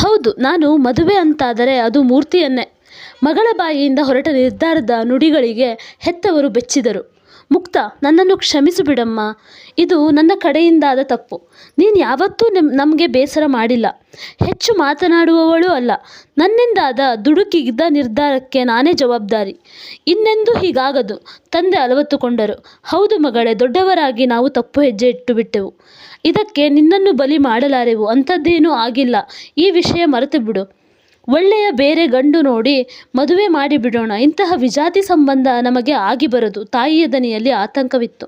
ಹೌದು ನಾನು ಮದುವೆ ಅಂತಾದರೆ ಅದು ಮೂರ್ತಿಯನ್ನೇ. ಮಗಳ ಬಾಯಿಯಿಂದ ಹೊರಟ ನಿರ್ಧಾರದ ನುಡಿಗಳಿಗೆ ಹೆತ್ತವರು ಬೆಚ್ಚಿದರು. ಮುಕ್ತ, ನನ್ನನ್ನು ಕ್ಷಮಿಸು ಬಿಡಮ್ಮ. ಇದು ನನ್ನ ಕಡೆಯಿಂದಾದ ತಪ್ಪು. ನೀನು ಯಾವತ್ತೂ ನಿಮ್, ನಮಗೆ ಬೇಸರ ಮಾಡಿಲ್ಲ. ಹೆಚ್ಚು ಮಾತನಾಡುವವಳು ಅಲ್ಲ. ನನ್ನಿಂದಾದ ದುಡುಕಿದ ನಿರ್ಧಾರಕ್ಕೆ ನಾನೇ ಜವಾಬ್ದಾರಿ. ಇನ್ನೆಂದೂ ಹೀಗಾಗದು. ತಂದೆ ಅಲವತ್ತುಕೊಂಡರು ಹೌದು ಮಗಳೇ, ದೊಡ್ಡವರಾಗಿ ನಾವು ತಪ್ಪು ಹೆಜ್ಜೆ ಇಟ್ಟು ಬಿಟ್ಟೆವು ಇದಕ್ಕೆ ನಿನ್ನನ್ನು ಬಲಿ ಮಾಡಲಾರೆವು. ಅಂಥದ್ದೇನೂ ಆಗಿಲ್ಲ. ಈ ವಿಷಯ ಮರೆತು ಬಿಡು ಒಳ್ಳೆಯ ಬೇರೆ ಗಂಡು ನೋಡಿ ಮದುವೆ ಮಾಡಿಬಿಡೋಣ. ಇಂತಹ ವಿಜಾತಿ ಸಂಬಂಧ ನಮಗೆ ಆಗಿಬರದು ತಾಯಿಯ ದನಿಯಲ್ಲಿ ಆತಂಕವಿತ್ತು.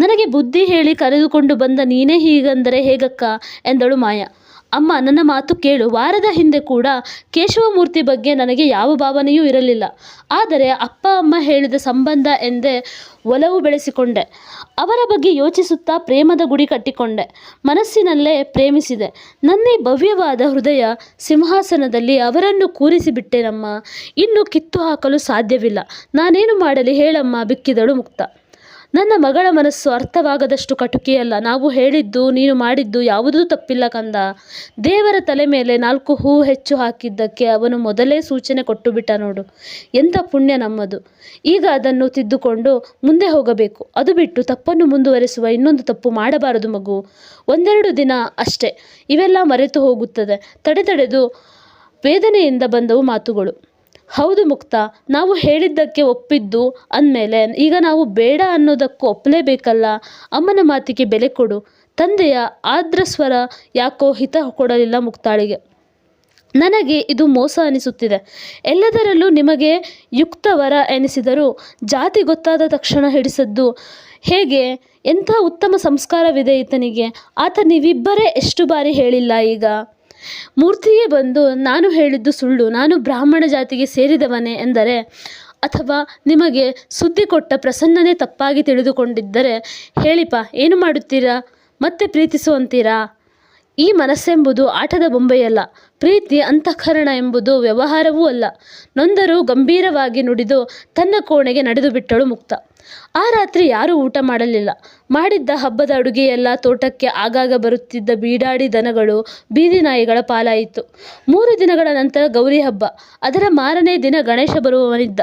ನನಗೆ ಬುದ್ಧಿ ಹೇಳಿ ಕರೆದುಕೊಂಡು ಬಂದ ನೀನೇ ಹೀಗಂದರೆ ಹೇಗಕ್ಕ? ಎಂದಳು ಮಾಯ. ಅಮ್ಮ, ನನ್ನ ಮಾತು ಕೇಳು. ವಾರದ ಹಿಂದೆ ಕೂಡ ಕೇಶವಮೂರ್ತಿ ಬಗ್ಗೆ ನನಗೆ ಯಾವ ಭಾವನೆಯೂ ಇರಲಿಲ್ಲ. ಆದರೆ ಅಪ್ಪ, ಅಮ್ಮ ಹೇಳಿದ ಸಂಬಂಧ ಎಂದೇ ಒಲವು ಬೆಳೆಸಿಕೊಂಡೆ. ಅವರ ಬಗ್ಗೆ ಯೋಚಿಸುತ್ತಾ ಪ್ರೇಮದ ಗುಡಿ ಕಟ್ಟಿಕೊಂಡೆ. ಮನಸ್ಸಿನಲ್ಲೇ ಪ್ರೇಮಿಸಿದೆ. ನನ್ನೇ ಭವ್ಯವಾದ ಹೃದಯ ಸಿಂಹಾಸನದಲ್ಲಿ ಅವರನ್ನು ಕೂರಿಸಿಬಿಟ್ಟೆನಮ್ಮ. ಇನ್ನು ಕಿತ್ತು ಹಾಕಲು ಸಾಧ್ಯವಿಲ್ಲ. ನಾನೇನು ಮಾಡಲಿ ಹೇಳಮ್ಮ, ಬಿಕ್ಕಿದಳು ಮುಕ್ತ. ನನ್ನ ಮಗಳ ಮನಸ್ಸು ಅರ್ಥವಾಗದಷ್ಟು ಕಟುಕಿಯಲ್ಲ ನಾವು ಹೇಳಿದ್ದು, ನೀನು ಮಾಡಿದ್ದು ಯಾವುದೂ ತಪ್ಪಿಲ್ಲ ಕಂದ. ದೇವರ ತಲೆ ಮೇಲೆ ನಾಲ್ಕು ಹೂ ಹೆಚ್ಚು ಹಾಕಿದ್ದಕ್ಕೆ ಅವನು ಮೊದಲೇ ಸೂಚನೆ ಕೊಟ್ಟು ಬಿಟ್ಟ ನೋಡು. ಎಂಥ ಪುಣ್ಯ ನಮ್ಮದು. ಈಗ ಅದನ್ನು ತಿದ್ದುಕೊಂಡು ಮುಂದೆ ಹೋಗಬೇಕು. ಅದು ಬಿಟ್ಟು ತಪ್ಪನ್ನು ಮುಂದುವರಿಸುವ ಇನ್ನೊಂದು ತಪ್ಪು ಮಾಡಬಾರದು ಮಗು. ಒಂದೆರಡು ದಿನ ಅಷ್ಟೇ. ಇವೆಲ್ಲ ಮರೆತು ಹೋಗುತ್ತದೆ. ತಡೆ ತಡೆದು ವೇದನೆಯಿಂದ ಬಂದವು ಮಾತುಗಳು. ಹೌದು ಮುಕ್ತ, ನಾವು ಹೇಳಿದ್ದಕ್ಕೆ ಒಪ್ಪಿದ್ದು ಅಂದಮೇಲೆ ಈಗ ನಾವು ಬೇಡ ಅನ್ನೋದಕ್ಕೂ ಒಪ್ಪಲೇಬೇಕಲ್ಲ? ಅಮ್ಮನ ಮಾತಿಗೆ ಬೆಲೆ ಕೊಡು. ತಂದೆಯ ಆದ್ರ ಸ್ವರ ಯಾಕೋ ಹಿತ ಕೊಡಲಿಲ್ಲ ಮುಕ್ತಾಳಿಗೆ. ನನಗೆ ಇದು ಮೋಸ ಅನಿಸುತ್ತಿದೆ. ಎಲ್ಲದರಲ್ಲೂ ನಿಮಗೆ ಯುಕ್ತವರ ಎನಿಸಿದರೂ ಜಾತಿ ಗೊತ್ತಾದ ತಕ್ಷಣ ಹಿಡಿಸದ್ದು ಹೇಗೆ? ಎಂಥ ಉತ್ತಮ ಸಂಸ್ಕಾರವಿದೆ ಈತನಿಗೆ. ಆತ ನೀವಿಬ್ಬರೇ ಎಷ್ಟು ಬಾರಿ ಹೇಳಿಲ್ಲ ಈಗ? ಮೂರ್ತಿಯೇ ಬಂದು ನಾನು ಹೇಳಿದ್ದು ಸುಳ್ಳು, ನಾನು ಬ್ರಾಹ್ಮಣ ಜಾತಿಗೆ ಸೇರಿದವನೇ ಎಂದರೆ, ಅಥವಾ ನಿಮಗೆ ಸುದ್ದಿ ಕೊಟ್ಟ ಪ್ರಸನ್ನನೇ ತಪ್ಪಾಗಿ ತಿಳಿದುಕೊಂಡಿದ್ದರೆ ಹೇಳಿಪ ಏನು ಮಾಡುತ್ತೀರಾ? ಮತ್ತೆ ಪ್ರೀತಿಸುವಂತೀರಾ? ಈ ಮನಸ್ಸೆಂಬುದು ಆಟದ ಬೊಂಬೆಯಲ್ಲ, ಪ್ರೀತಿ ಅಂತಃಕರಣ ಎಂಬುದು ವ್ಯವಹಾರವೂ ಅಲ್ಲ. ನೊಂದರೂ ಗಂಭೀರವಾಗಿ ನುಡಿದು ತನ್ನ ಕೋಣೆಗೆ ನಡೆದು ಬಿಟ್ಟಳು ಮುಕ್ತ. ಆ ರಾತ್ರಿ ಯಾರೂ ಊಟ ಮಾಡಲಿಲ್ಲ. ಮಾಡಿದ್ದ ಹಬ್ಬದ ಅಡುಗೆಯೆಲ್ಲ ತೋಟಕ್ಕೆ ಆಗಾಗ ಬರುತ್ತಿದ್ದ ಬೀಡಾಡಿ ದನಗಳು ಬೀದಿ ನಾಯಿಗಳ ಪಾಲಾಯಿತು. ಮೂರು ದಿನಗಳ ನಂತರ ಗೌರಿ ಹಬ್ಬ. ಅದರ ಮಾರನೇ ದಿನ ಗಣೇಶ ಬರುವವನಿದ್ದ.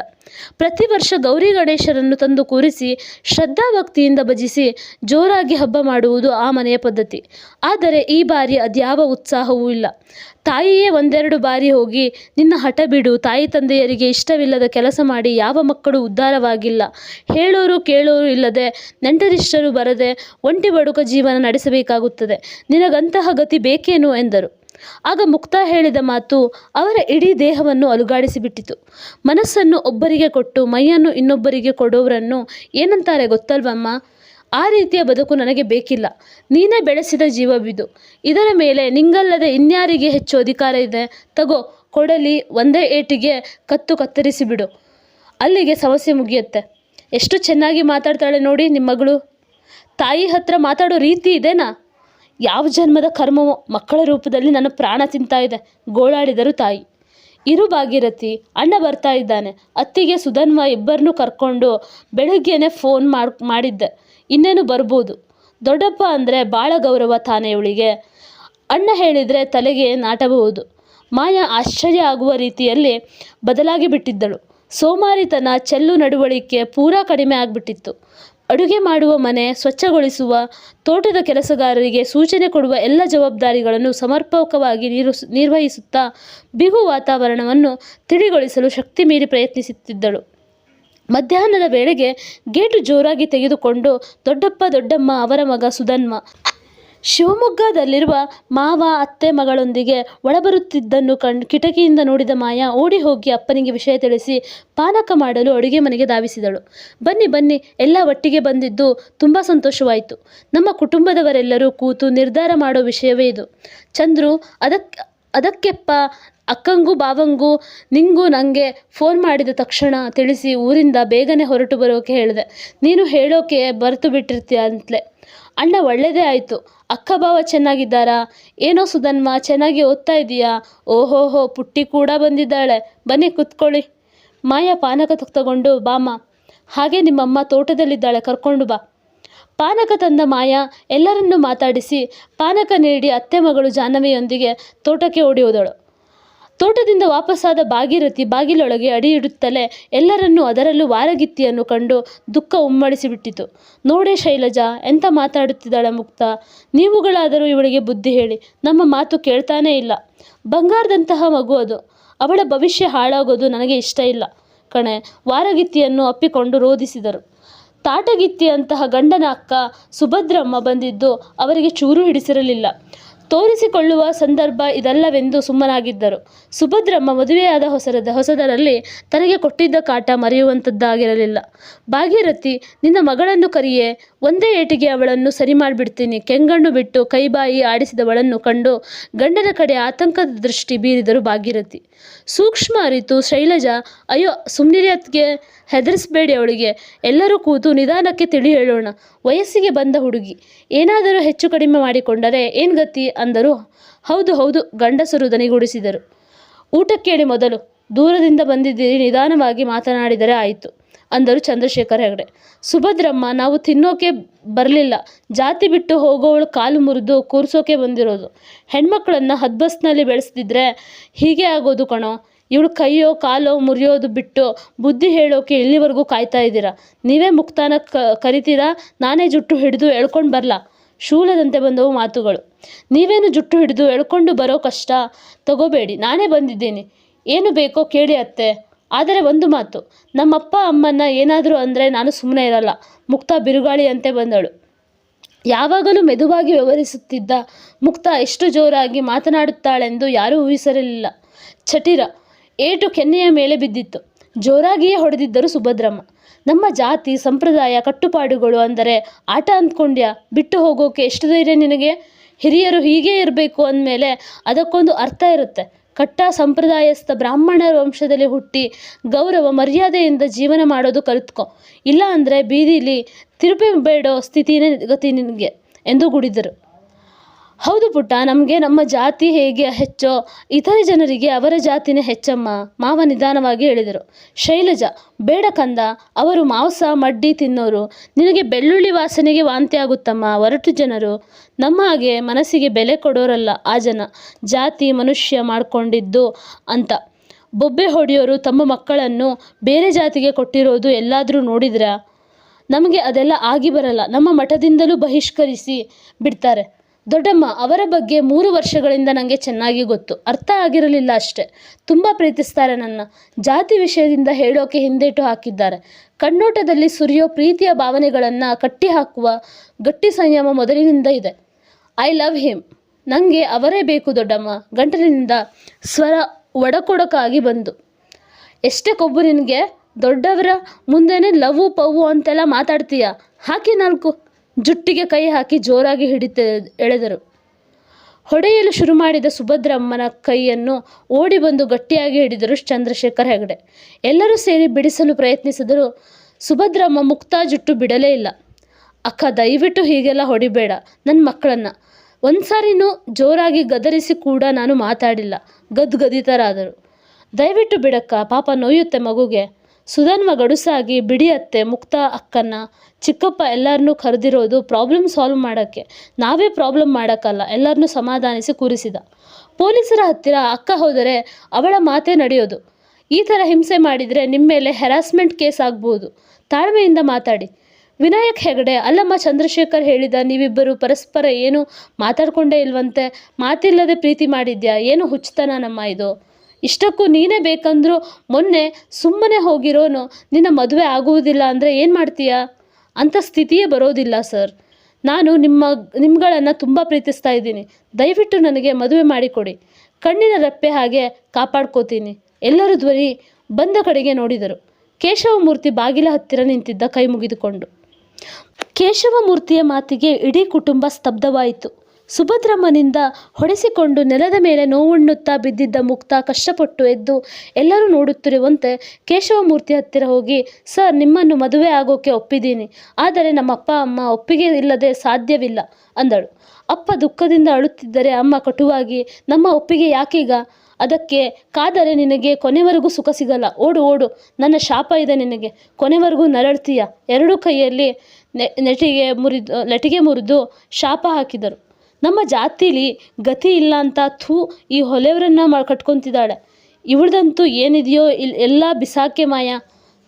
ಪ್ರತಿ ವರ್ಷ ಗೌರಿ ಗಣೇಶರನ್ನು ತಂದು ಕೂರಿಸಿ ಶ್ರದ್ಧಾಭಕ್ತಿಯಿಂದ ಭಜಿಸಿ ಜೋರಾಗಿ ಹಬ್ಬ ಮಾಡುವುದು ಆ ಮನೆಯ ಪದ್ಧತಿ. ಆದರೆ ಈ ಬಾರಿ ಅದ್ಯಾವ ಉತ್ಸಾಹವೂ ಇಲ್ಲ. ತಾಯಿಯೇ ಒಂದೆರಡು ಬಾರಿ ಹೋಗಿ ನಿನ್ನ ಹಠ ಬಿಡು, ತಾಯಿ ತಂದೆಯರಿಗೆ ಇಷ್ಟವಿಲ್ಲದ ಕೆಲಸ ಮಾಡಿ ಯಾವ ಮಕ್ಕಳು ಉದ್ಧಾರವಾಗಿಲ್ಲ. ಹೇಳೋರು ಕೇಳೋರು ಇಲ್ಲದೆ ನೆಂಟರಿಷ್ಟರು ಬರದೆ ಒಂಟಿ ಬಡುಕ ಜೀವನ ನಡೆಸಬೇಕಾಗುತ್ತದೆ. ನಿನಗಂತಹ ಗತಿ ಬೇಕೇನು? ಎಂದರು. ಆಗ ಮುಕ್ತ ಹೇಳಿದ ಮಾತು ಅವರ ಇಡೀ ದೇಹವನ್ನು ಅಲುಗಾಡಿಸಿಬಿಟ್ಟಿತು. ಮನಸ್ಸನ್ನು ಒಬ್ಬರಿಗೆ ಕೊಟ್ಟು ಮೈಯನ್ನು ಇನ್ನೊಬ್ಬರಿಗೆ ಕೊಡೋರನ್ನು ಏನಂತಾರೆ ಗೊತ್ತಲ್ವಮ್ಮ? ಆ ರೀತಿಯ ಬದುಕು ನನಗೆ ಬೇಕಿಲ್ಲ. ನೀನೇ ಬೆಳೆಸಿದ ಜೀವವಿದು. ಇದರ ಮೇಲೆ ನಿಂಗಲ್ಲದೆ ಇನ್ಯಾರಿಗೆ ಹೆಚ್ಚು ಅಧಿಕಾರ ಇದೆ? ತಗೋ, ಕೊಡಲಿ, ಒಂದೇ ಏಟಿಗೆ ಕತ್ತು ಕತ್ತರಿಸಿ ಬಿಡು ಅಲ್ಲಿಗೆ ಸಮಸ್ಯೆ ಮುಗಿಯುತ್ತೆ. ಎಷ್ಟು ಚೆನ್ನಾಗಿ ಮಾತಾಡ್ತಾಳೆ ನೋಡಿ ನಿಮ್ಮ ಮಗಳು. ತಾಯಿ ಹತ್ರ ಮಾತಾಡೋ ರೀತಿ ಇದೆನಾ? ಯಾವ ಜನ್ಮದ ಕರ್ಮವೋ? ಮಕ್ಕಳ ರೂಪದಲ್ಲಿ ನನ್ನ ಪ್ರಾಣ ತಿಂತಾ ಇದೆ, ಗೋಳಾಡಿದರು ತಾಯಿ. ಇರು ಭಾಗಿರಥಿ, ಅಣ್ಣ ಬರ್ತಾ ಇದ್ದಾನೆ. ಅತ್ತಿಗೆ ಸುಧನ್ವ ಇಬ್ಬರನ್ನೂ ಕರ್ಕೊಂಡು ಬೆಳಗ್ಗೆನೆ ಫೋನ್ ಮಾಡಿ, ಮಾಡಿದ್ದೆ. ಇನ್ನೇನು ಬರ್ಬೋದು? ದೊಡ್ಡಪ್ಪ ಅಂದರೆ ಭಾಳ ಗೌರವ ತಾನೇ ಇವಳಿಗೆ ಅಣ್ಣ ಹೇಳಿದರೆ ತಲೆಗೆ ನಾಟಬಹುದು. ಮಾಯಾ ಆಶ್ಚರ್ಯ ಆಗುವ ರೀತಿಯಲ್ಲಿ ಬದಲಾಗಿ ಬಿಟ್ಟಿದ್ದಳು. ಸೋಮಾರಿತನ ಚೆಲ್ಲು ನಡವಳಿಕೆ ಪೂರಾ ಕಡಿಮೆ ಆಗಿಬಿಟ್ಟಿತ್ತು. ಅಡುಗೆ ಮಾಡುವ ಮನೆ ಸ್ವಚ್ಛಗೊಳಿಸುವ, ತೋಟದ ಕೆಲಸಗಾರರಿಗೆ ಸೂಚನೆ ಕೊಡುವ ಎಲ್ಲ ಜವಾಬ್ದಾರಿಗಳನ್ನು ಸಮರ್ಪಕವಾಗಿ ನಿರು ನಿರ್ವಹಿಸುತ್ತಾ ಬಿಗು ವಾತಾವರಣವನ್ನು ತಿಳಿಗೊಳಿಸಲು ಶಕ್ತಿ ಮೀರಿ ಪ್ರಯತ್ನಿಸುತ್ತಿದ್ದಳು. ಮಧ್ಯಾಹ್ನದ ವೇಳೆಗೆ ಗೇಟು ಜೋರಾಗಿ ತೆಗೆದುಕೊಂಡು ದೊಡ್ಡಪ್ಪ ದೊಡ್ಡಮ್ಮ ಅವರ ಮಗ ಸುಧನ್ಮ. ಶಿವಮೊಗ್ಗದಲ್ಲಿರುವ ಮಾವ, ಅತ್ತೆ ಮಗಳೊಂದಿಗೆ ಒಳಬರುತ್ತಿದ್ದನ್ನು ಕಣ್ ಕಿಟಕಿಯಿಂದ ನೋಡಿದ ಮಾಯಾ ಓಡಿ ಹೋಗಿ ಅಪ್ಪನಿಗೆ ವಿಷಯ ತಿಳಿಸಿ ಪಾನಕ ಮಾಡಲು ಅಡುಗೆ ಮನೆಗೆ ಧಾವಿಸಿದಳು. ಬನ್ನಿ ಬನ್ನಿ, ಎಲ್ಲ ಒಟ್ಟಿಗೆ ಬಂದಿದ್ದು ತುಂಬ ಸಂತೋಷವಾಯಿತು. ನಮ್ಮ ಕುಟುಂಬದವರೆಲ್ಲರೂ ಕೂತು ನಿರ್ಧಾರ ಮಾಡೋ ವಿಷಯವೇ ಇದು. ಚಂದ್ರು ಅದಕ್ಕೆ ಅದಕ್ಕೆಪ್ಪ ಅಕ್ಕಂಗೂ ಬಾವಂಗೂ ನಿಂಗೂ ನನಗೆ ಫೋನ್ ಮಾಡಿದ ತಕ್ಷಣ ತಿಳಿಸಿ ಊರಿಂದ ಬೇಗನೆ ಹೊರಟು ಬರೋಕೆ ಹೇಳಿದೆ. ನೀನು ಹೇಳೋಕೆ ಬರೆತು ಬಿಟ್ಟಿರ್ತೀಯ ಅಂತಲೇ. ಅಣ್ಣ ಒಳ್ಳೆಯದೇ ಆಯಿತು. ಅಕ್ಕ ಬಾವ ಚೆನ್ನಾಗಿದ್ದಾರಾ? ಏನೋ ಸುಧನ್ಮ, ಚೆನ್ನಾಗಿ ಓದ್ತಾ ಇದೀಯಾ? ಓಹೋಹೋ ಪುಟ್ಟಿ ಕೂಡ ಬಂದಿದ್ದಾಳೆ. ಬನ್ನಿ ಕುತ್ಕೊಳ್ಳಿ. ಮಾಯಾ ಪಾನಕ ತಗೊಂಡು, ಬಾಮ್ಮ. ಹಾಗೆ ನಿಮ್ಮಮ್ಮ ತೋಟದಲ್ಲಿದ್ದಾಳೆ, ಕರ್ಕೊಂಡು ಬಾ. ಪಾನಕ ತಂದ ಮಾಯಾ ಎಲ್ಲರನ್ನೂ ಮಾತಾಡಿಸಿ, ಪಾನಕ ನೀಡಿ ಅತ್ತೆ ಮಗಳು ಜಾಹ್ನವಿಯೊಂದಿಗೆ ತೋಟಕ್ಕೆ ಓಡಿ ಹೋದಳು. ತೋಟದಿಂದ ವಾಪಸ್ಸಾದ ಭಾಗೀರಥಿ ಬಾಗಿಲೊಳಗೆ ಅಡಿಯಿಡುತ್ತಲೇ ಎಲ್ಲರನ್ನೂ ಅದರಲ್ಲೂ ವಾರಗಿತ್ತಿಯನ್ನು ಕಂಡು ದುಃಖ ಉಮ್ಮಡಿಸಿಬಿಟ್ಟಿತು ನೋಡೆ ಶೈಲಜಾ, ಎಂತ ಮಾತಾಡುತ್ತಿದ್ದಾಳೆ ಮುಕ್ತ? ನೀವುಗಳಾದರೂ ಇವಳಿಗೆ ಬುದ್ಧಿ ಹೇಳಿ, ನಮ್ಮ ಮಾತು ಕೇಳ್ತಾನೇ ಇಲ್ಲ. ಬಂಗಾರದಂತಹ ಮಗು ಅದು. ಅವಳ ಭವಿಷ್ಯ ಹಾಳಾಗೋದು ನನಗೆ ಇಷ್ಟ ಇಲ್ಲ. ಕಣೆ, ವಾರಗಿತ್ತಿಯನ್ನು ಅಪ್ಪಿಕೊಂಡು ರೋಧಿಸಿದರು. ತಾಟಗಿತ್ತಿಯಂತಹ ಗಂಡನ ಅಕ್ಕ ಸುಭದ್ರಮ್ಮ ಬಂದಿದ್ದು ಅವರಿಗೆ ಚೂರು ಹಿಡಿಸಿರಲಿಲ್ಲ. ತೋರಿಸಿಕೊಳ್ಳುವ ಸಂದರ್ಭ ಇದಲ್ಲವೆಂದು ಸುಮ್ಮನಾಗಿದ್ದರು. ಸುಭದ್ರಮ್ಮ ಮದುವೆಯಾದ ಹೊಸರದ ಹೊಸದರಲ್ಲಿ ತನಗೆ ಕೊಟ್ಟಿದ್ದ ಕಾಟ ಮರೆಯುವಂಥದ್ದಾಗಿರಲಿಲ್ಲ ಭಾಗೀರಥಿ ನಿನ್ನ ಮಗಳನ್ನು ಕರಿಯೇ, ಒಂದೇ ಏಟಿಗೆ ಅವಳನ್ನು ಸರಿ ಮಾಡಿಬಿಡ್ತೀನಿ. ಕೆಂಗಣ್ಣು ಬಿಟ್ಟು ಕೈಬಾಯಿ ಆಡಿಸಿದವಳನ್ನು ಕಂಡು ಗಂಡನ ಕಡೆ ಆತಂಕದ ದೃಷ್ಟಿ ಬೀರಿದರು ಭಾಗೀರಥಿ ಸೂಕ್ಷ್ಮ ಅರಿತು ಶೈಲಜಾ, ಅಯ್ಯೋ ಸುಮ್ನಿರ್ಯತ್ಗೆ ಹೆದರಿಸಬೇಡಿ ಹೆದರಿಸ್ಬೇಡಿ ಅವಳಿಗೆ. ಎಲ್ಲರೂ ಕೂತು ನಿಧಾನಕ್ಕೆ ತಿಳಿ ಹೇಳೋಣ. ವಯಸ್ಸಿಗೆ ಬಂದ ಹುಡುಗಿ. ಏನಾದರೂ ಹೆಚ್ಚು ಕಡಿಮೆ ಮಾಡಿಕೊಂಡರೆ ಏನು ಗತಿ? ಅಂದರು. ಹೌದು ಹೌದು, ಗಂಡಸರು ದನಿಗೂಡಿಸಿದರು. ಊಟಕ್ಕೇಳಿ ಮೊದಲು, ದೂರದಿಂದ ಬಂದಿದ್ದೀರಿ, ನಿಧಾನವಾಗಿ ಮಾತನಾಡಿದರೆ ಆಯಿತು, ಅಂದರು ಚಂದ್ರಶೇಖರ್ ಹೆಗಡೆ. ಸುಭದ್ರಮ್ಮ, ನಾವು ತಿನ್ನೋಕೆ ಬರಲಿಲ್ಲ, ಜಾತಿ ಬಿಟ್ಟು ಹೋಗೋವಳು ಕಾಲು ಮುರಿದು ಕೂರ್ಸೋಕೆ ಬಂದಿರೋದು. ಹೆಣ್ಮಕ್ಳನ್ನು ಹದ್ಬಸ್ನಲ್ಲಿ ಬೆಳೆಸ್ತಿದ್ರೆ ಹೀಗೆ ಆಗೋದು ಕಣೋ, ಇವಳು ಕೈಯೋ, ಕಾಲೋ ಮುರಿಯೋದು ಬಿಟ್ಟು ಬುದ್ಧಿ ಹೇಳೋಕೆ ಇಲ್ಲಿವರೆಗೂ ಕಾಯ್ತಾ ಇದ್ದೀರಾ? ನೀವೇ ಮುಕ್ತಾನ ಕ, ಕರಿತೀರಾ? ನಾನೇ ಜುಟ್ಟು ಹಿಡಿದು ಎಳ್ಕೊಂಡು ಬರಲಾ? ಶೂಲದಂತೆ ಬಂದವು ಮಾತುಗಳು. ನೀವೇನು ಜುಟ್ಟು ಹಿಡಿದು ಎಳ್ಕೊಂಡು ಬರೋ ಕಷ್ಟ ತಗೋಬೇಡಿ. ನಾನೇ ಬಂದಿದ್ದೀನಿ. ಏನು ಬೇಕೋ ಕೇಳಿ ಅತ್ತೆ. ಆದರೆ ಒಂದು ಮಾತು, ನಮ್ಮಪ್ಪ ಅಮ್ಮನ್ನ ಏನಾದರೂ ಅಂದರೆ ನಾನು ಸುಮ್ಮನೆ ಇರಲ್ಲ. ಮುಕ್ತ ಬಿರುಗಾಳಿಯಂತೆ ಬಂದಳು. ಯಾವಾಗಲೂ ಮೆದುವಾಗಿ ವ್ಯವಹರಿಸುತ್ತಿದ್ದ ಮುಕ್ತ ಎಷ್ಟು ಜೋರಾಗಿ ಮಾತನಾಡುತ್ತಾಳೆಂದು ಯಾರೂ ಊಹಿಸಿರಲಿಲ್ಲ ಚಟಿರ ಏಟು ಕೆನ್ನೆಯ ಮೇಲೆ ಬಿದ್ದಿತ್ತು. ಜೋರಾಗಿಯೇ ಹೊಡೆದಿದ್ದರು ಸುಭದ್ರಮ್ಮ. ನಮ್ಮ ಜಾತಿ, ಸಂಪ್ರದಾಯ, ಕಟ್ಟುಪಾಡುಗಳು ಅಂದರೆ ಆಟ ಅಂದ್ಕೊಂಡ್ಯಾ? ಬಿಟ್ಟು ಹೋಗೋಕೆ ಎಷ್ಟು ಧೈರ್ಯ ನಿನಗೆ? ಹಿರಿಯರು ಹೀಗೇ ಇರಬೇಕು ಅಂದಮೇಲೆ ಅದಕ್ಕೊಂದು ಅರ್ಥ ಇರುತ್ತೆ. ಕಟ್ಟ ಸಂಪ್ರದಾಯಸ್ಥ ಬ್ರಾಹ್ಮಣರ ವಂಶದಲ್ಲಿ ಹುಟ್ಟಿ ಗೌರವ, ಮರ್ಯಾದೆಯಿಂದ ಜೀವನ ಮಾಡೋದು ಕಲಿತ್ಕೊ. ಇಲ್ಲ ಅಂದರೆ ಬೀದಿಲಿ ತಿರುಪಿ ಬೇಡೋ ಸ್ಥಿತಿನೇ ಗತಿ ನಿನಗೆ ಎಂದು ಗುಡಿದರು. ಹೌದು ಪುಟ್ಟ, ನಮಗೆ ನಮ್ಮ ಜಾತಿ ಹೇಗೆ ಹೆಚ್ಚೋ, ಇತರೆ ಜನರಿಗೆ ಅವರ ಜಾತಿನೇ ಹೆಚ್ಚಮ್ಮ ಮಾವ ನಿಧಾನವಾಗಿ ಹೇಳಿದರು. ಶೈಲಜ, ಬೇಡ ಕಂದ, ಅವರು ಮಾಂಸ, ಮಡ್ಡಿ ತಿನ್ನೋರು, ನಿನಗೆ ಬೆಳ್ಳುಳ್ಳಿ ವಾಸನೆಗೆ ವಾಂತಿ ಆಗುತ್ತಮ್ಮ ಹೊರಟು ಜನರು. ನಮ್ಮ ಹಾಗೆ ಮನಸ್ಸಿಗೆ ಬೆಲೆ ಕೊಡೋರಲ್ಲ ಆ ಜನ, ಜಾತಿ ಮನುಷ್ಯ ಮಾಡಿಕೊಂಡಿದ್ದು ಅಂತ. ಬೊಬ್ಬೆ ಹೊಡೆಯೋರು ತಮ್ಮ ಮಕ್ಕಳನ್ನು ಬೇರೆ ಜಾತಿಗೆ ಕೊಟ್ಟಿರೋದು ಎಲ್ಲಾದರೂ ನೋಡಿದ್ರಾ? ನಮಗೆ ಅದೆಲ್ಲ ಆಗಿ ಬರಲ್ಲ, ನಮ್ಮ ಮಠದಿಂದಲೂ ಬಹಿಷ್ಕರಿಸಿ ಬಿಡ್ತಾರೆ. ದೊಡ್ಡಮ್ಮ, ಅವರ ಬಗ್ಗೆ ಮೂರು ವರ್ಷಗಳಿಂದ ನನಗೆ ಚೆನ್ನಾಗಿ ಗೊತ್ತು. ಅರ್ಥ ಆಗಿರಲಿಲ್ಲ ಅಷ್ಟೆ. ತುಂಬ ಪ್ರೀತಿಸ್ತಾರೆ ನನ್ನ. ಜಾತಿ ವಿಷಯದಿಂದ ಹೇಳೋಕೆ ಹಿಂದೇಟು ಹಾಕಿದ್ದಾರೆ. ಕಣ್ಣೋಟದಲ್ಲಿ ಸುರಿಯೋ ಪ್ರೀತಿಯ ಭಾವನೆಗಳನ್ನು ಕಟ್ಟಿಹಾಕುವ ಗಟ್ಟಿ ಸಂಯಮ ಮೊದಲಿನಿಂದ ಇದೆ. ಐ ಲವ್ ಹಿಮ್ ನನಗೆ ಅವರೇ ಬೇಕು ದೊಡ್ಡಮ್ಮ. ಗಂಟಲಿನಿಂದ ಸ್ವರ ಒಡಕೊಡಕಾಗಿ ಬಂದು. ಎಷ್ಟೇ ಕೊಬ್ಬು ನಿನಗೆ, ದೊಡ್ಡವರ ಮುಂದೆನೇ ಲವ್ ಪವ್ವು ಅಂತೆಲ್ಲ ಮಾತಾಡ್ತೀಯ? ಹಾಕಿ ನಾಲ್ಕು ಜುಟ್ಟಿಗೆ ಕೈ ಹಾಕಿ ಜೋರಾಗಿ ಹಿಡಿತ ಎಳೆದರು. ಹೊಡೆಯಲು ಶುರು ಮಾಡಿದ ಸುಭದ್ರಮ್ಮನ ಕೈಯನ್ನು ಓಡಿ ಬಂದು ಗಟ್ಟಿಯಾಗಿ ಹಿಡಿದರು ಚಂದ್ರಶೇಖರ್ ಹೆಗಡೆ. ಎಲ್ಲರೂ ಸೇರಿ ಬಿಡಿಸಲು ಪ್ರಯತ್ನಿಸಿದರೂ ಸುಭದ್ರಮ್ಮ ಮುಕ್ತಾ ಜುಟ್ಟು ಬಿಡಲೇ ಇಲ್ಲ. ಅಕ್ಕ, ದಯವಿಟ್ಟು ಹೀಗೆಲ್ಲ ಹೊಡಿಬೇಡ ನನ್ನ ಮಕ್ಕಳನ್ನು. ಒಂದು ಸಾರಿನೂ ಜೋರಾಗಿ ಗದರಿಸಿ ಕೂಡ ನಾನು ಮಾತಾಡಿಲ್ಲ, ಗದ್ಗದಿತರಾದರು. ದಯವಿಟ್ಟು ಬಿಡಕ್ಕ, ಪಾಪ ನೋಯುತ್ತೆ ಮಗುಗೆ. ಸುಧನ್ವ ಗಡುಸಾಗಿ, ಬಿಡಿ ಅತ್ತೆ, ಮುಕ್ತ ಅಕ್ಕನ್ನ, ಚಿಕ್ಕಪ್ಪ ಎಲ್ಲರನ್ನೂ ಕರೆದಿರೋದು ಪ್ರಾಬ್ಲಮ್ ಸಾಲ್ವ್ ಮಾಡೋಕ್ಕೆ. ನಾವೇ ಪ್ರಾಬ್ಲಮ್ ಮಾಡೋಕ್ಕಲ್ಲ ಎಲ್ಲರನ್ನೂ ಸಮಾಧಾನಿಸಿ ಕೂರಿಸಿದ. ಪೊಲೀಸರ ಹತ್ತಿರ ಅಕ್ಕ ಹೋದರೆ ಅವಳ ಮಾತೇ ನಡೆಯೋದು. ಈ ಥರ ಹಿಂಸೆ ಮಾಡಿದರೆ ನಿಮ್ಮ ಮೇಲೆ ಹೆರಾಸ್ಮೆಂಟ್ ಕೇಸ್ ಆಗ್ಬೋದು. ತಾಳ್ಮೆಯಿಂದ ಮಾತಾಡಿ. ವಿನಾಯಕ್ ಹೆಗಡೆ, ಅಲ್ಲಮ್ಮ ಚಂದ್ರಶೇಖರ್ ಹೇಳಿದ ನೀವಿಬ್ಬರು ಪರಸ್ಪರ ಏನು ಮಾತಾಡ್ಕೊಂಡೇ ಇಲ್ವಂತೆ, ಮಾತಿಲ್ಲದೆ ಪ್ರೀತಿ ಮಾಡಿದ್ಯಾ? ಏನು ಹುಚ್ಚತನ ನಮ್ಮ ಇದು? ಇಷ್ಟಕ್ಕೂ ನೀನೇ ಬೇಕಂದ್ರು ಮೊನ್ನೆ ಸುಮ್ಮನೆ ಹೋಗಿರೋನು, ನಿನ್ನ ಮದುವೆ ಆಗುವುದಿಲ್ಲ ಅಂದರೆ ಏನು ಮಾಡ್ತೀಯಾ? ಅಂಥ ಸ್ಥಿತಿಯೇ ಬರೋದಿಲ್ಲ, ಸರ್. ನಾನು ನಿಮ್ಮ, ನಿಮ್ಗಳನ್ನು ತುಂಬ ಪ್ರೀತಿಸ್ತಾ ಇದ್ದೀನಿ. ದಯವಿಟ್ಟು ನನಗೆ ಮದುವೆ ಮಾಡಿಕೊಡಿ. ಕಣ್ಣಿನ ರಪ್ಪೆ ಹಾಗೆ ಕಾಪಾಡ್ಕೋತೀನಿ. ಎಲ್ಲರೂ ಧ್ವನಿ ಬಂದ ಕಡೆಗೆ ನೋಡಿದರು. ಕೇಶವಮೂರ್ತಿ ಬಾಗಿಲ ಹತ್ತಿರ ನಿಂತಿದ್ದ ಕೈ ಮುಗಿದುಕೊಂಡು. ಕೇಶವಮೂರ್ತಿಯ ಮಾತಿಗೆ ಇಡೀ ಕುಟುಂಬ ಸ್ತಬ್ಧವಾಯಿತು. ಸುಭದ್ರಮ್ಮನಿಂದ ಹೊಡೆಸಿಕೊಂಡು ನೆಲದ ಮೇಲೆ ನೋವುಣ್ಣುತ್ತಾ ಬಿದ್ದಿದ್ದ ಮುಕ್ತ ಕಷ್ಟಪಟ್ಟು ಎದ್ದು ಎಲ್ಲರೂ ನೋಡುತ್ತಿರುವಂತೆ ಕೇಶವಮೂರ್ತಿ ಹತ್ತಿರ ಹೋಗಿ, ಸರ್, ನಿಮ್ಮನ್ನು ಮದುವೆ ಆಗೋಕೆ ಒಪ್ಪಿದ್ದೀನಿ. ಆದರೆ ನಮ್ಮ ಅಪ್ಪ ಅಮ್ಮ ಒಪ್ಪಿಗೆ ಇಲ್ಲದೆ ಸಾಧ್ಯವಿಲ್ಲ ಅಂದಳು. ಅಪ್ಪ ದುಃಖದಿಂದ ಅಳುತ್ತಿದ್ದರೆ ಅಮ್ಮ ಕಟುವಾಗಿ, ನಮ್ಮ ಒಪ್ಪಿಗೆ ಯಾಕೀಗ? ಅದಕ್ಕೆ ಕಾದರೆ ನಿನಗೆ ಕೊನೆವರೆಗೂ ಸುಖ ಸಿಗಲ್ಲ. ಓಡು ಓಡು, ನನ್ನ ಶಾಪ ಇದೆ ನಿನಗೆ. ಕೊನೆವರೆಗೂ ನರಳ್ತೀಯ. ಎರಡೂ ಕೈಯಲ್ಲಿ ನೆಟಿಗೆ ಮುರಿದು ಲಟಿಗೆ ಮುರಿದು ಶಾಪ ಹಾಕಿದರು. ನಮ್ಮ ಜಾತಿಲಿ ಗತಿ ಇಲ್ಲ ಅಂತ ಥೂ ಈ ಹೊಲೆಯವರನ್ನ ಮಾಡಿ ಕಟ್ಕೊತಿದ್ದಾಳೆ. ಇವಳದಂತೂ ಏನಿದೆಯೋ ಇಲ್ಲಿ ಎಲ್ಲ ಬಿಸಾಕೆ ಮಾಯ.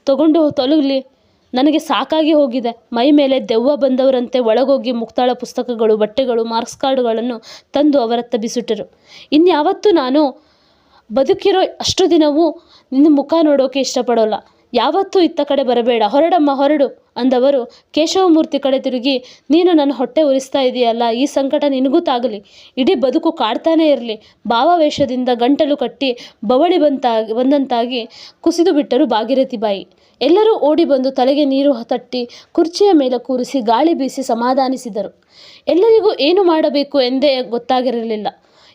ತಗೊಂಡು ತೊಲಗಲಿ. ನನಗೆ ಸಾಕಾಗಿ ಹೋಗಿದೆ. ಮೈ ಮೇಲೆ ದೆವ್ವ ಬಂದವರಂತೆ ಒಳಗೋಗಿ ಮುಕ್ತಾಳ ಪುಸ್ತಕಗಳು, ಬಟ್ಟೆಗಳು, ಮಾರ್ಕ್ಸ್ ಕಾರ್ಡ್ಗಳನ್ನು ತಂದು ಅವರತ್ತ ಬಿಸಿಟ್ಟರು. ಇನ್ಯಾವತ್ತೂ ನಾನು ಬದುಕಿರೋ ಅಷ್ಟು ದಿನವೂ ನಿನ್ನ ಮುಖ ನೋಡೋಕೆ ಇಷ್ಟಪಡೋಲ್ಲ. ಯಾವತ್ತೂ ಇತ್ತ ಕಡೆ ಬರಬೇಡ. ಹೊರಡಮ್ಮ, ಹೊರಡು ಅಂದವರು ಕೇಶವಮೂರ್ತಿ ಕಡೆ ತಿರುಗಿ, ನೀನು ನನ್ನ ಹೊಟ್ಟೆ ಉರಿಸ್ತಾ ಇದೆಯಲ್ಲ, ಈ ಸಂಕಟ ನಿನಗೂ ತಾಗಲಿ. ಇಡೀ ಬದುಕು ಕಾಡ್ತಾನೇ ಇರಲಿ. ಭಾವಾವೇಶದಿಂದ ಗಂಟಲು ಕಟ್ಟಿ ಬವಳಿ ಬಂತಾಗಿ ಬಂದಂತಾಗಿ ಕುಸಿದು ಬಿಟ್ಟರು ಭಾಗೀರಥಿ ಬಾಯಿ. ಎಲ್ಲರೂ ಓಡಿ ಬಂದು ತಲೆಗೆ ನೀರು ತಟ್ಟಿ ಕುರ್ಚಿಯ ಮೇಲೆ ಕೂರಿಸಿ ಗಾಳಿ ಬೀಸಿ ಸಮಾಧಾನಿಸಿದರು. ಎಲ್ಲರಿಗೂ ಏನು ಮಾಡಬೇಕು ಎಂದೇ ಗೊತ್ತಾಗಿರಲಿಲ್ಲ.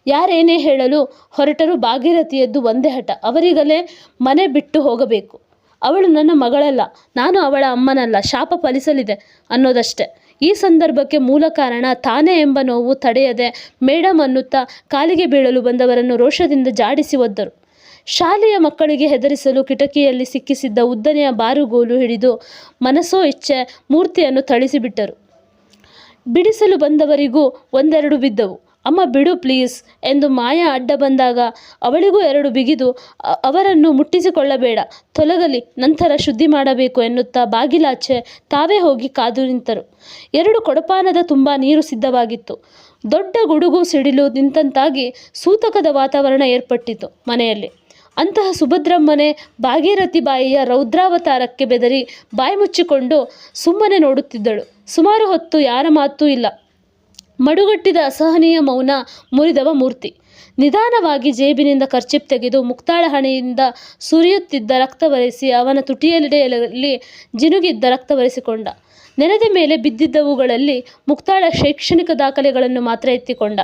ಯಾರೇನೇ ಹೇಳಲು ಹೊರಟರು ಭಾಗೀರಥಿಯದ್ದು ಒಂದೇ ಹಠ. ಅವರಿಗಲೇ ಮನೆ ಬಿಟ್ಟು ಹೋಗಬೇಕು. ಅವಳು ನನ್ನ ಮಗಳಲ್ಲ, ನಾನು ಅವಳ ಅಮ್ಮನಲ್ಲ, ಶಾಪ ಫಲಿಸಲಿದೆ ಅನ್ನೋದಷ್ಟೆ. ಈ ಸಂದರ್ಭಕ್ಕೆ ಮೂಲ ಕಾರಣ ತಾನೇ ಎಂಬ ನೋವು ತಡೆಯದೆ ಮೇಡಮ್ ಅನ್ನುತ್ತಾ ಕಾಲಿಗೆ ಬೀಳಲು ಬಂದವರನ್ನು ರೋಷದಿಂದ ಜಾಡಿಸಿ ಒದ್ದರು. ಶಾಲೆಯ ಮಕ್ಕಳಿಗೆ ಹೆದರಿಸಲು ಕಿಟಕಿಯಲ್ಲಿ ಸಿಕ್ಕಿಸಿದ್ದ ಉದ್ದನೆಯ ಬಾರುಗೋಲು ಹಿಡಿದು ಮನಸ್ಸೋ ಇಚ್ಛೆ ಮೂರ್ತಿಯನ್ನು ಥಳಿಸಿಬಿಟ್ಟರು. ಬಿಡಿಸಲು ಬಂದವರಿಗೂ ಒಂದೆರಡು ಬಿದ್ದವು. ಅಮ್ಮ ಬಿಡು ಪ್ಲೀಸ್ ಎಂದು ಮಾಯಾ ಅಡ್ಡ ಬಂದಾಗ ಅವಳಿಗೂ ಎರಡು ಬಿಗಿದು ಅವರನ್ನು ಮುಟ್ಟಿಸಿಕೊಳ್ಳಬೇಡ. ತೊಲಗಲಿ, ನಂತರ ಶುದ್ಧಿ ಮಾಡಬೇಕು ಎನ್ನುತ್ತಾ ಬಾಗಿಲಾಚೆ ತಾವೇ ಹೋಗಿ ಕಾದು ನಿಂತರು. ಎರಡು ಕೊಡಪಾನದ ತುಂಬ ನೀರು ಸಿದ್ಧವಾಗಿತ್ತು. ದೊಡ್ಡ ಗುಡುಗು ಸಿಡಿಲು ನಿಂತಂತಾಗಿ ಸೂತಕದ ವಾತಾವರಣ ಏರ್ಪಟ್ಟಿತು ಮನೆಯಲ್ಲಿ. ಅಂತಹ ಸುಭದ್ರಮ್ಮನೆ ಭಾಗೀರಥಿ ಬಾಯಿಯ ರೌದ್ರಾವತಾರಕ್ಕೆ ಬೆದರಿ ಬಾಯಿ ಮುಚ್ಚಿಕೊಂಡು ಸುಮ್ಮನೆ ನೋಡುತ್ತಿದ್ದಳು. ಸುಮಾರು ಹೊತ್ತು ಯಾರ ಮಾತೂ ಇಲ್ಲ. ಮಡುಗಟ್ಟಿದ ಅಸಹನೀಯ ಮೌನ ಮುರಿದವ ಮೂರ್ತಿ. ನಿಧಾನವಾಗಿ ಜೇಬಿನಿಂದ ಕರ್ಚಿಪ್ ತೆಗೆದು ಮುಕ್ತಾಳ ಹಣೆಯಿಂದ ಸುರಿಯುತ್ತಿದ್ದ ರಕ್ತ ಒರೆಸಿ ಅವನ ತುಟಿಯಲ್ಲಿಡೆಯಲ್ಲಿ ಜಿನುಗಿದ್ದ ರಕ್ತ ಒರೆಸಿಕೊಂಡ. ನೆಲದ ಮೇಲೆ ಬಿದ್ದಿದ್ದವುಗಳಲ್ಲಿ ಮುಕ್ತಾಳ ಶೈಕ್ಷಣಿಕ ದಾಖಲೆಗಳನ್ನು ಮಾತ್ರ ಎತ್ತಿಕೊಂಡ.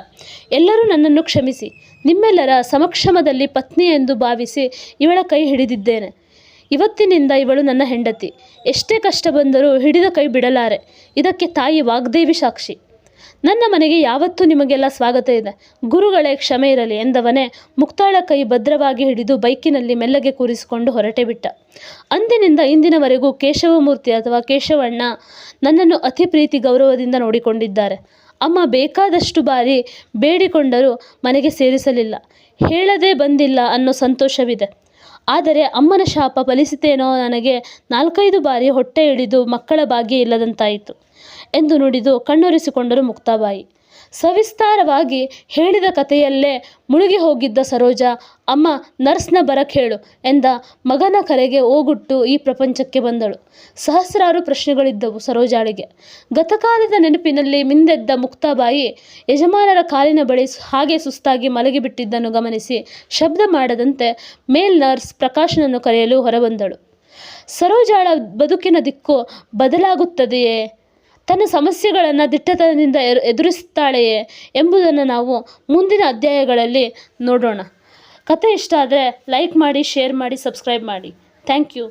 ಎಲ್ಲರೂ ನನ್ನನ್ನು ಕ್ಷಮಿಸಿ. ನಿಮ್ಮೆಲ್ಲರ ಸಮಕ್ಷಮದಲ್ಲಿ ಪತ್ನಿ ಎಂದು ಭಾವಿಸಿ ಇವಳ ಕೈ ಹಿಡಿದಿದ್ದೇನೆ. ಇವತ್ತಿನಿಂದ ಇವಳು ನನ್ನ ಹೆಂಡತಿ. ಎಷ್ಟೇ ಕಷ್ಟ ಬಂದರೂ ಹಿಡಿದ ಕೈ ಬಿಡಲಾರೆ. ಇದಕ್ಕೆ ತಾಯಿ ವಾಗ್ದೇವಿ ಸಾಕ್ಷಿ. ನನ್ನ ಮನೆಗೆ ಯಾವತ್ತೂ ನಿಮಗೆಲ್ಲ ಸ್ವಾಗತ ಇದೆ. ಗುರುಗಳೇ, ಕ್ಷಮೆ ಇರಲಿ ಎಂದವನೇ ಮುಕ್ತಾಳ ಕೈ ಭದ್ರವಾಗಿ ಹಿಡಿದು ಬೈಕಿನಲ್ಲಿ ಮೆಲ್ಲಗೆ ಕೂರಿಸಿಕೊಂಡು ಹೊರಟೆ ಬಿಟ್ಟ. ಅಂದಿನಿಂದ ಇಂದಿನವರೆಗೂ ಕೇಶವಮೂರ್ತಿ ಅಥವಾ ಕೇಶವಣ್ಣ ನನ್ನನ್ನು ಅತಿ ಪ್ರೀತಿ ಗೌರವದಿಂದ ನೋಡಿಕೊಂಡಿದ್ದಾರೆ. ಅಮ್ಮ ಬೇಕಾದಷ್ಟು ಬಾರಿ ಬೇಡಿಕೊಂಡರೂ ಮನೆಗೆ ಸೇರಿಸಲಿಲ್ಲ. ಹೇಳದೇ ಬಂದಿಲ್ಲ ಅನ್ನೋ ಸಂತೋಷವಿದೆ. ಆದರೆ ಅಮ್ಮನ ಶಾಪ ಫಲಿಸಿತೇನೋ ನನಗೆ ನಾಲ್ಕೈದು ಬಾರಿ ಹೊಟ್ಟೆ ಇಳಿದು ಮಕ್ಕಳ ಭಾಗ್ಯ ಇಲ್ಲದಂತಾಯಿತು. ಎಂದು ನುಡಿದು ಕಣ್ಣೊರೆಸಿಕೊಂಡರು ಮುಕ್ತಾಬಾಯಿ. ಸವಿಸ್ತಾರವಾಗಿ ಹೇಳಿದ ಕಥೆಯಲ್ಲೇ ಮುಳುಗಿ ಹೋಗಿದ್ದ ಸರೋಜ, ಅಮ್ಮ, ನರ್ಸ್ನ ಬರಕ್ ಹೇಳು ಎಂದ ಮಗನ ಕರೆಗೆ ಓಗುಟ್ಟು ಈ ಪ್ರಪಂಚಕ್ಕೆ ಬಂದಳು. ಸಹಸ್ರಾರು ಪ್ರಶ್ನೆಗಳಿದ್ದವು ಸರೋಜಾಳಿಗೆ. ಗತಕಾಲದ ನೆನಪಿನಲ್ಲಿ ಮಿಂದೆದ್ದ ಮುಕ್ತಾಬಾಯಿ ಯಜಮಾನರ ಕಾಲಿನ ಬಳಿ ಹಾಗೆ ಸುಸ್ತಾಗಿ ಮಲಗಿಬಿಟ್ಟಿದ್ದನ್ನು ಗಮನಿಸಿ ಶಬ್ದ ಮಾಡದಂತೆ ಮೇಲ್ ನರ್ಸ್ ಪ್ರಕಾಶನನ್ನು ಕರೆಯಲು ಹೊರಬಂದಳು. ಸರೋಜಾಳ ಬದುಕಿನ ದಿಕ್ಕು ಬದಲಾಗುತ್ತದೆಯೇ? ತನ್ನ ಸಮಸ್ಯೆಗಳನ್ನು ದಿಟ್ಟತನದಿಂದ ಎದುರಿಸ್ತಾಳೆಯೇ ಎಂಬುದನ್ನು ನಾವು ಮುಂದಿನ ಅಧ್ಯಾಯಗಳಲ್ಲಿ ನೋಡೋಣ. ಕತೆ ಇಷ್ಟ ಆದರೆ ಲೈಕ್ ಮಾಡಿ ಶೇರ್ ಮಾಡಿ ಸಬ್ಸ್ಕ್ರೈಬ್ ಮಾಡಿ. Thank you